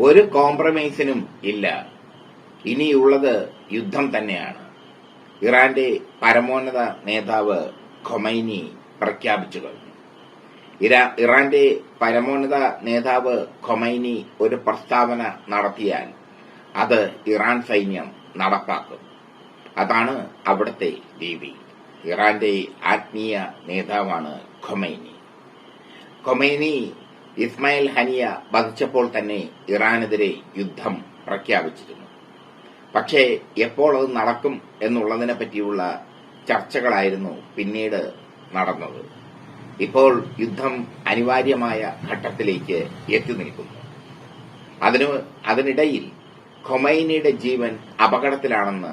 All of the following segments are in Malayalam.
ഒരു കോംപ്രമൈസിനും ഇല്ല. ഇനിയുള്ളത് യുദ്ധം തന്നെയാണ്. ഇറാന്റെ പരമോന്നത നേതാവ് ഖൊമൈനി പ്രഖ്യാപിച്ചു കഴിഞ്ഞു. ഇറാന്റെ പരമോന്നത നേതാവ് ഖൊമൈനി ഒരു പ്രസ്താവന നടത്തിയാൽ അത് ഇറാൻ സൈന്യം നടപ്പാക്കും. അതാണ് അവിടുത്തെ രീതി. ഇറാന്റെ ആത്മീയ നേതാവാണ് ഖൊമൈനി. ഖൊമൈനി ഇസ്മായിൽ ഹനിയ വധിച്ചപ്പോൾ തന്നെ ഇറാനെതിരെ യുദ്ധം പ്രഖ്യാപിച്ചിരുന്നു. പക്ഷേ എപ്പോൾ അത് നടക്കും എന്നുള്ളതിനെ പറ്റിയുള്ള ചർച്ചകളായിരുന്നു പിന്നീട് നടന്നത്. ഇപ്പോൾ യുദ്ധം അനിവാര്യമായ ഘട്ടത്തിലേക്ക് എത്തി നിൽക്കുന്നു അതിന് അതിനിടയിൽ ഖൊമൈനിയുടെ ജീവൻ അപകടത്തിലാണെന്ന്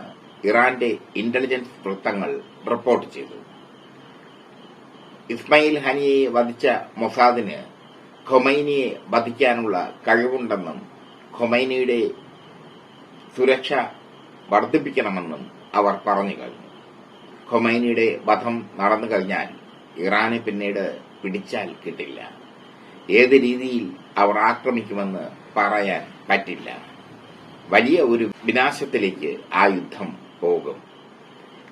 ഇറാന്റെ ഇന്റലിജൻസ് വൃത്തങ്ങൾ റിപ്പോർട്ട് ചെയ്തു. ഇസ്മയിൽ ഹനിയെ വധിച്ച മൊസാദിന് ഖൊമൈനിയെ വധിക്കാനുള്ള കഴിവുണ്ടെന്നും ഖൊമൈനിയുടെ സുരക്ഷ വർദ്ധിപ്പിക്കണമെന്നും അവർ പറഞ്ഞു കഴിഞ്ഞു. ഖൊമൈനിയുടെ വധം നടന്നു കഴിഞ്ഞാൽ ഇറാനെ പിന്നീട് പിടിച്ചാൽ കിട്ടില്ല. ഏത് രീതിയിൽ അവർ ആക്രമിക്കുമെന്ന് പറയാൻ പറ്റില്ല. വലിയ ഒരു വിനാശത്തിലേക്ക് ആ യുദ്ധം പോകും.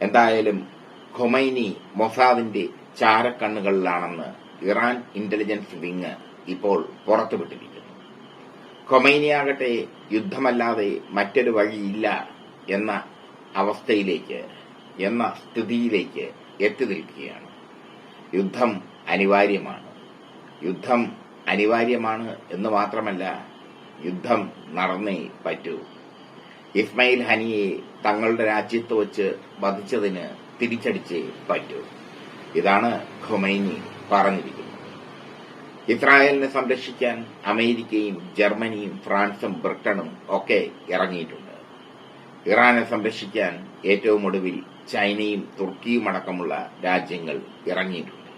എന്തായാലും ഖൊമൈനി മൊസാദിന്റെ ചാരക്കണ്ണുകളിലാണെന്ന് ഇറാൻ ഇന്റലിജൻസ് വിങ് ഇപ്പോൾ പുറത്തുവിട്ടിരിക്കുന്നു. ഖൊമൈനിയാകട്ടെ യുദ്ധമല്ലാതെ മറ്റൊരു വഴിയില്ല എന്ന അവസ്ഥയിലേക്ക് എന്ന സ്ഥിതിയിലേക്ക് എത്തി നിൽക്കുകയാണ് യുദ്ധം അനിവാര്യമാണ്. യുദ്ധം അനിവാര്യമാണ് എന്ന് മാത്രമല്ല യുദ്ധം നടന്നേ പറ്റൂ. ഇസ്മായിൽ ഹനിയെ തങ്ങളുടെ രാജ്യത്ത് വച്ച് വധിച്ചതിന് തിരിച്ചടിച്ചേ പറ്റൂ. ഇതാണ് ഖൊമൈനി പറഞ്ഞിരിക്കുന്നത്. ഇസ്രായേലിനെ സംരക്ഷിക്കാൻ അമേരിക്കയും ജർമ്മനിയും ഫ്രാൻസും ബ്രിട്ടനും ഒക്കെ ഇറങ്ങിയിട്ടുണ്ട്. ഇറാനെ സംരക്ഷിക്കാൻ ഏറ്റവും ഒടുവിൽ ചൈനയും തുർക്കിയും അടക്കമുള്ള രാജ്യങ്ങൾ ഇറങ്ങിയിട്ടുണ്ട്.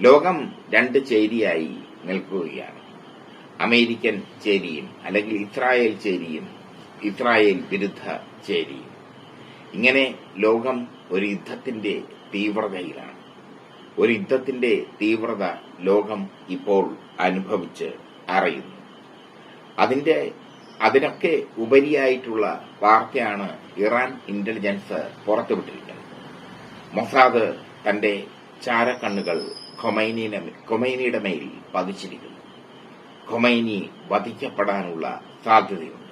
ലോകം രണ്ട് ചേരിയായി നിൽക്കുകയാണ്. അമേരിക്കൻ ചേരിയും അല്ലെങ്കിൽ ഇസ്രായേൽ ചേരിയും ഇസ്രായേൽ വിരുദ്ധ ചേരിയും. ഇങ്ങനെ ലോകം ഒരു യുദ്ധത്തിന്റെ തീവ്രതയിലാണ്. ഒരു യുദ്ധത്തിന്റെ തീവ്രത ലോകം ഇപ്പോൾ അനുഭവിച്ച് അറിയുന്നു. അതിന്റെ അതിനൊക്കെ ഉപരിയായിട്ടുള്ള വാർത്തയാണ് ഇറാൻ ഇന്റലിജൻസ് പുറത്തുവിട്ടിരിക്കുന്നത്. മൊസാദ് തന്റെ ചാരക്കണ്ണുകൾ ഖൊമൈനിയുടെ മേൽ പതിച്ചിരിക്കുന്നു. ഖൊമൈനി വധിക്കപ്പെടാനുള്ള സാധ്യതയുണ്ട്.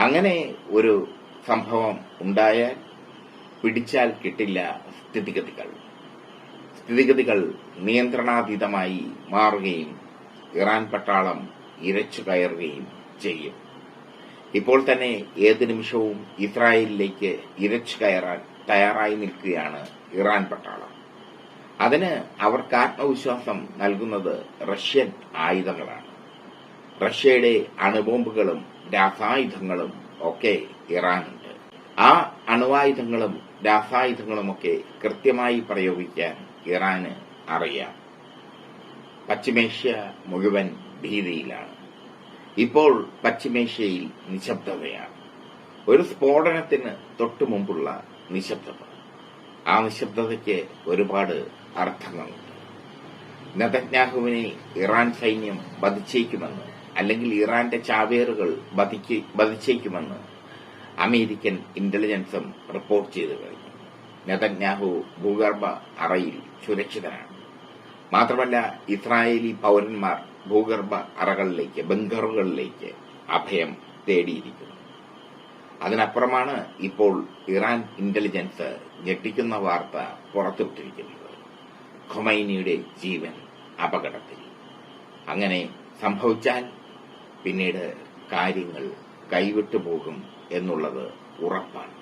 അങ്ങനെ ഒരു സംഭവം ഉണ്ടായാൽ പിടിച്ചാൽ കിട്ടില്ല സ്ഥിതിഗതികൾ. സ്ഥിതിഗതികൾ നിയന്ത്രണാതീതമായി മാറുകയും ഇറാൻ പട്ടാളം ഇരച്ചു കയറുകയും ചെയ്യും. ഇപ്പോൾ തന്നെ ഏത് നിമിഷവും ഇസ്രായേലിലേക്ക് ഇരച്ചു കയറാൻ തയ്യാറായി നിൽക്കുകയാണ് ഇറാൻ പട്ടാളം. അതിന് അവർക്ക് ആത്മവിശ്വാസം നൽകുന്നത് റഷ്യൻ ആയുധങ്ങളാണ്. റഷ്യയുടെ അണുബോംബുകളും രാസായുധങ്ങളും ഒക്കെ ഇറാനുണ്ട്. ആ അണുവായുധങ്ങളും രാസായുധങ്ങളുമൊക്കെ കൃത്യമായി പ്രയോഗിക്കാൻ ഇറാന് അറിയാം. പശ്ചിമേഷ്യ മുഴുവൻ ഭീതിയിലാണ്. ഇപ്പോൾ പശ്ചിമേഷ്യയിൽ നിശബ്ദതയാണ്. ഒരു സ്ഫോടനത്തിന് തൊട്ടു മുമ്പുള്ള നിശബ്ദത. ആ നിശബ്ദതയ്ക്ക് ഒരുപാട് അർത്ഥങ്ങളുണ്ട്. നെതന്യാഹുവിനെ ഇറാൻ സൈന്യം വധിച്ചേക്കുമെന്ന് അല്ലെങ്കിൽ ഇറാന്റെ ചാവേറുകൾ വധിച്ചേക്കുമെന്ന് അമേരിക്കൻ ഇന്റലിജൻസും റിപ്പോർട്ട് ചെയ്തു കഴിഞ്ഞു. നെതന്യാഹു ഭൂഗർഭ അറയിൽ സുരക്ഷിതനാണ്. മാത്രമല്ല ഇസ്രായേലി പൌരന്മാർ ഭൂഗർഭ അറകളിലേക്ക് ബംഗറുകളിലേക്ക് അഭയം തേടിയിരിക്കുന്നു. അതിനപ്പുറമാണ് ഇപ്പോൾ ഇറാൻ ഇന്റലിജൻസ് ഞെട്ടിക്കുന്ന വാർത്ത പുറത്തുവിട്ടിരിക്കുന്നത്. ഖൊമൈനിയുടെ ജീവൻ അപകടത്തിൽ. അങ്ങനെ സംഭവിച്ചാൽ പിന്നീട് കാര്യങ്ങൾ കൈവിട്ടു പോകും എന്നുള്ളത് ഉറപ്പാണ്.